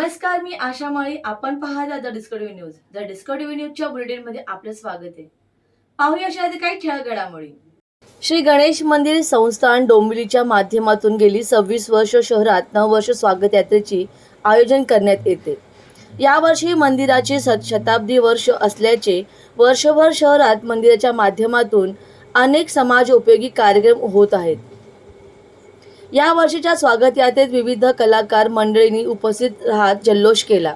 नमस्कार मी आशा माळी. आपण पाहता the discovery news. The discovery न्यूजच्या बुलेटिनमध्ये आपलं स्वागत आहे. पाहूया अशा काही ठळक घडामोडी श्री गणेश मंदिर संस्थान डोंबिवलीच्या माध्यमातून गेली सव्वीस वर्ष शहरात नववर्ष स्वागत यात्रेची आयोजन करण्यात येते. यावर्षी मंदिराचे सत शताब्दी वर्ष असल्याचे वर्षभर शहरात मंदिराच्या माध्यमातून अनेक समाज उपयोगी कार्यक्रम होत आहेत. या वर्षीच्या स्वागत यात्रेत विविध कलाकार मंडळींनी उपस्थित राहत जल्लोष केला.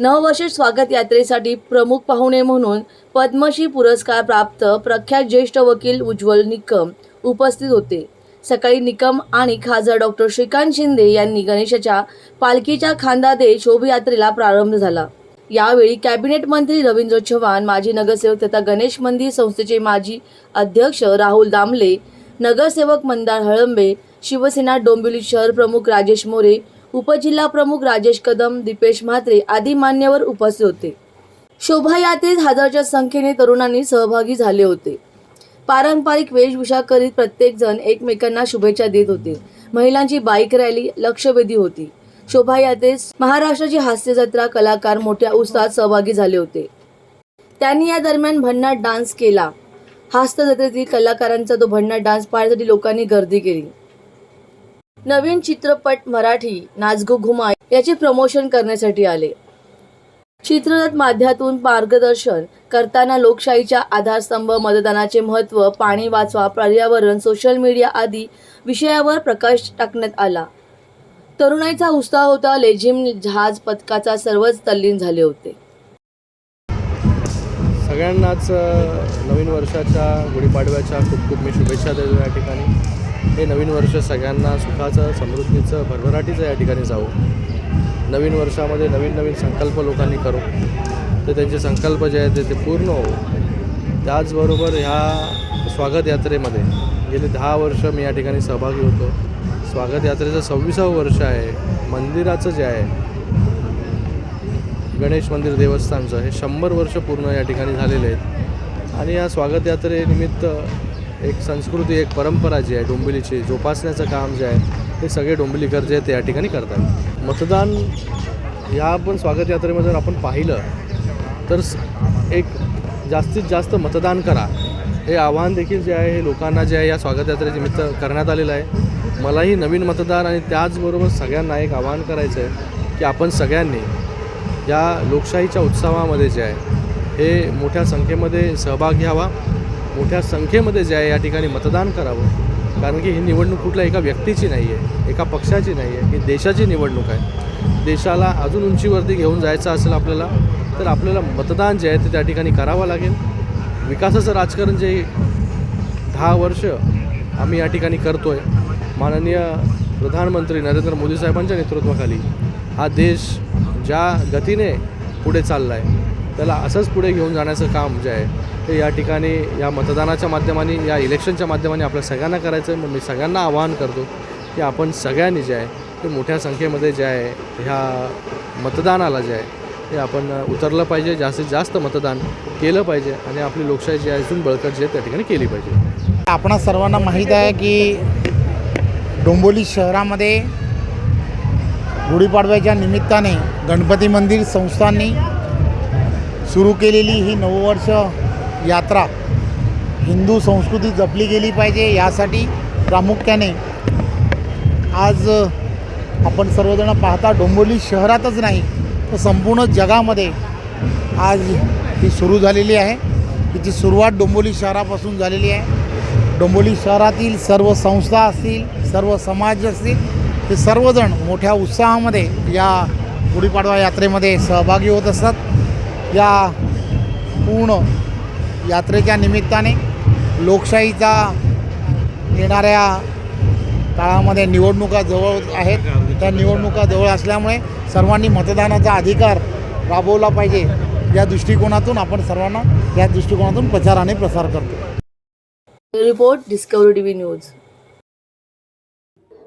नववर्ष स्वागत यात्रेसाठी प्रमुख पाहुणे म्हणून पद्मश्री पुरस्कार प्राप्त प्रख्यात ज्येष्ठ वकील उज्ज्वल निकम उपस्थित होते. सकाळी निकम आणि खासदार डॉक्टर श्रीकांत शिंदे यांनी गणेशाच्या पालखीच्या खांदादे शोभायात्रेला प्रारंभ झाला. यावेळी कॅबिनेट मंत्री रवींद्र चव्हाण माजी नगरसेवक तथा गणेश मंदिर संस्थेचे माजी अध्यक्ष राहुल दामले नगरसेवक मंदार हळंबे शिवसेना डोंबिवली शहर प्रमुख राजेश मोरे उपजिल्हा प्रमुख राजेश कदम दीपेश म्हात्रे आदी मान्यवर उपस्थित होते. शोभायात्रेत हजारच्या संख्येने तरुणांनी सहभागी झाले होते. पारंपरिक वेशभूषा करीत प्रत्येकजण एकमेकांना शुभेच्छा देत होते. महिलांची बाईक रॅली लक्षवेधी होती. शोभायात्रेत महाराष्ट्राची हास्य जत्रा कलाकार मोठ्या उत्साहात सहभागी झाले होते. त्यांनी या दरम्यान भन्नाट डान्स केला. हास्य जत्रेतील कलाकारांचा तो भन्नाट डान्स पाहण्यासाठी लोकांनी गर्दी केली. नवीन चित्रपट मराठी नाचगो घुमा याचे प्रमोशन करण्यासाठी आले. चित्ररथ माध्यमातून मार्गदर्शन करताना लोकशाहीच्या आधारस्तंभ मतदानाचे महत्त्व पाणी वाचवा पर्यावरण सोशल मीडिया आदी विषयावर प्रकाश टाकण्यात आला. तरुणाईचा उत्साह होता लेझिम जहाज पथकाचा सर्वच तल्लीन झाले होते. सगळ्यांनाच नवीन वर्षाच्या गुढीपाडव्याच्या खूप खूप मी शुभेच्छा देतो या ठिकाणी. हे नवीन वर्ष सगळ्यांना सुखाचं समृद्धीचं भरभराटीचं या ठिकाणी जावं. नवीन वर्षामध्ये नवीन नवीन संकल्प लोकांनी करू. तर त्यांचे संकल्प जे आहेत ते- ते पूर्ण हो. त्याचबरोबर ह्या स्वागत यात्रेमध्ये गेले दहा वर्ष मी या ठिकाणी सहभागी होतो. स्वागत यात्रेचं सव्वीसावं वर्ष आहे. मंदिराचं जे आहे गणेश मंदिर देवस्थानचं हे शंभर वर्ष पूर्ण या ठिकाणी झालेले आहेत. आणि या स्वागत यात्रेनिमित्त एक संस्कृती एक परंपरा जी आहे डोंबिवलीची जोपासण्याचं काम जे आहे ते सगळे डोंबिवलीकर जे आहेत ते या ठिकाणी करतात मतदान ह्या पण स्वागत यात्रेमध्ये जर आपण पाहिलं तर एक जास्तीत जास्त मतदान करा. हे आव्हान देखील जे आहे हे लोकांना जे आहे या स्वागत यात्रेनिमित्त करण्यात आलेलं आहे. मलाही नवीन मतदार आणि त्याचबरोबर सगळ्यांना एक आव्हान करायचं आहे की आपण सगळ्यांनी या लोकशाहीच्या उत्सवामध्ये जे आहे हे मोठ्या संख्येमध्ये सहभाग घ्यावा. मोठ्या संख्येमध्ये जे आहे या ठिकाणी मतदान करावं. कारण की ही निवडणूक कुठल्या एका व्यक्तीची नाही आहे एका पक्षाची नाही आहे ही देशाची निवडणूक आहे. देशाला अजून उंचीवरती घेऊन जायचं असेल आपल्याला तर आपल्याला मतदान जे आहे ते त्या ठिकाणी करावं लागेल. विकासाचं राजकारण जे दहा वर्ष आम्ही या ठिकाणी करतो आहे माननीय प्रधानमंत्री नरेंद्र मोदी साहेबांच्या नेतृत्वाखाली हा देश ज्या गतीने पुढे चालला आहे त्याला असंच पुढे घेऊन जाण्याचं काम जे आहे ते या ठिकाणी या मतदानाच्या माध्यमाने या इलेक्शनच्या माध्यमाने आपल्या सगळ्यांना करायचं आहे मग मी सगळ्यांना आवाहन करतो की आपण सगळ्यांनी जे आहे ते मोठ्या संख्येमध्ये जे आहे ह्या मतदानाला जे आहे ते आपण उतरलं पाहिजे. जास्तीत जास्त मतदान केलं पाहिजे आणि आपली लोकशाही जी आहे अजून बळकट जी आहे त्या ठिकाणी केली पाहिजे. आपणा सर्वांना माहीत आहे की डोंबोली शहरामध्ये गुढीपाडव्याच्या निमित्ताने गणपती मंदिर संस्थांनी सुरू केलेली ही नववर्ष यात्रा हिंदू संस्कृती जपली गेली पाहिजे यासाठी प्रामुख्याने आज आपण सर्वजण पाहता डोंबोली शहरातच नाही तर संपूर्ण जगामध्ये आज ही सुरू झालेली आहे. तिची सुरुवात डोंबोली शहरापासून झालेली आहे. डोंबोली शहरातील सर्व संस्था असतील सर्व समाज असतील हे सर्वजण मोठ्या उत्साहामध्ये या गुढीपाडवा यात्रेमध्ये सहभागी होत असतात. या पूर्ण यात्रेच्या निमित्ताने लोकशाहीचा येणाऱ्या काळामध्ये निवडणुका जवळ आहेत. त्या निवडणुका जवळ असल्यामुळे सर्वांनी मतदानाचा अधिकार राबवला पाहिजे. या दृष्टिकोनातून आपण सर्वांना या दृष्टिकोनातून प्रचार आणि प्रसार करतो. Report discovery TV news.